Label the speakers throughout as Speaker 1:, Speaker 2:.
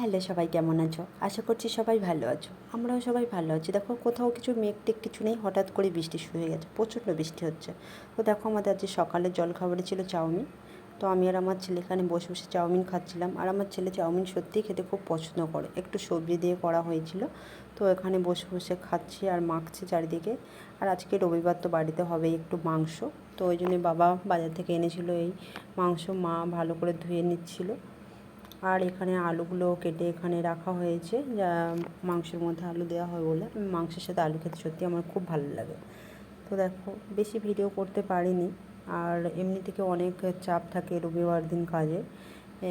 Speaker 1: Hello, সবাই কেমন আছো? আশা করছি সবাই ভালো আছো। আমরাও সবাই ভালো আছি। দেখো, কোথাও কিছু মেঘ টেক কিছু নেই, হঠাৎ করে বৃষ্টি শুরু হয়ে গেছে, প্রচণ্ড বৃষ্টি হচ্ছে। তো দেখো, আমাদের আজকে সকালে জল খাবারে ছিল চাউমিন। তো আমি আর আমার ছেলে এখানে বসে বসে চাউমিন খাচ্ছিলাম। আর আমার ছেলে চাউমিন সত্যিই খেতে খুব পছন্দ করে। একটু সবজি দিয়ে করা হয়েছিল। তো এখানে বসে বসে খাচ্ছি আর মাখছি চারিদিকে। আর আজকে রবিবার তো বাড়িতে হবে একটু মাংস। তো ওই জন্য বাবা বাজার থেকে এনেছিল এই মাংস, মা ভালো করে ধুয়ে নিচ্ছিল। আর এখানে আলুগুলো কেটে এখানে রাখা হয়েছে। যা মাংসের মধ্যে আলু দেওয়া হয় বলে। মাংসের সাথে আলু খেতে সত্যি আমার খুব ভালো লাগে। তো দেখো, বেশি ভিডিও করতে পারিনি। আর এমনি থেকে অনেক চাপ থাকে রবিবার দিন কাজে।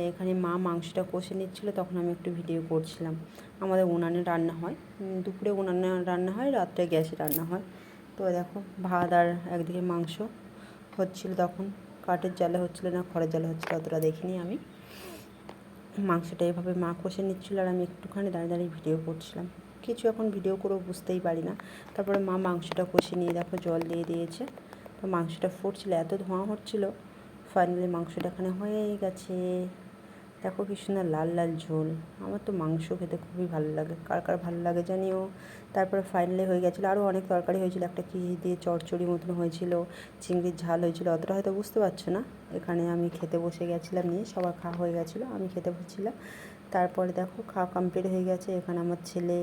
Speaker 1: এখানে মা মাংসটা কষে নিচ্ছিলো, তখন আমি একটু ভিডিও করছিলাম। আমাদের উনানে রান্না হয়। দুপুরে উনানে রান্না হয়, রাত্রে গ্যাসে রান্না হয়। তো দেখো, ভাত আর একদিকে মাংস হচ্ছিল তখন। কাঠের জালে হচ্ছিল না, খড়ের জালে হচ্ছিল, অতটা দেখিনি আমি। মাংসটা এভাবে মা কষে নিচ্ছিল আর আমি একটুখানি দাঁড়িয়ে দাঁড়িয়ে ভিডিও করছিলাম। কিছু এখন ভিডিও করেও বুঝতেই পারি না। তারপরে মা মাংসটা কষে নিয়ে দেখো জল দিয়ে দিয়েছে। তো মাংসটা ফুটছিল, এত ধোঁয়া হচ্ছিল। ফাইনালি মাংসটা এখানে হয়ে গেছে। দেখো কি সুন্দর লাল লাল ঝোল। আমার তো মাংস খেতে খুবই ভালো লাগে। কার কার ভালো লাগে জানিও? তারপরে ফাইনালি হয়ে গেছিল আরও অনেক তরকারি হয়েছিল। একটা কী দিয়ে চড়চড়ি মতন হয়েছিল, চিংড়ির ঝাল হয়েছিল, অতটা হয়তো বুঝতে পারছ না। এখানে আমি খেতে বসে গেছিলাম নিয়ে, সবার খাওয়া হয়ে গেছিল, আমি খেতে বসছিলাম। তারপরে দেখো খাওয়া কমপ্লিট হয়ে গেছে। এখানে আমার ছেলে,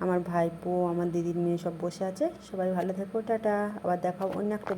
Speaker 1: আমার ভাইপো, আমার দিদির মেয়ে সব বসে আছে। সবাই ভালো থেকো, টাটা। আবার দেখাও অন্য একটা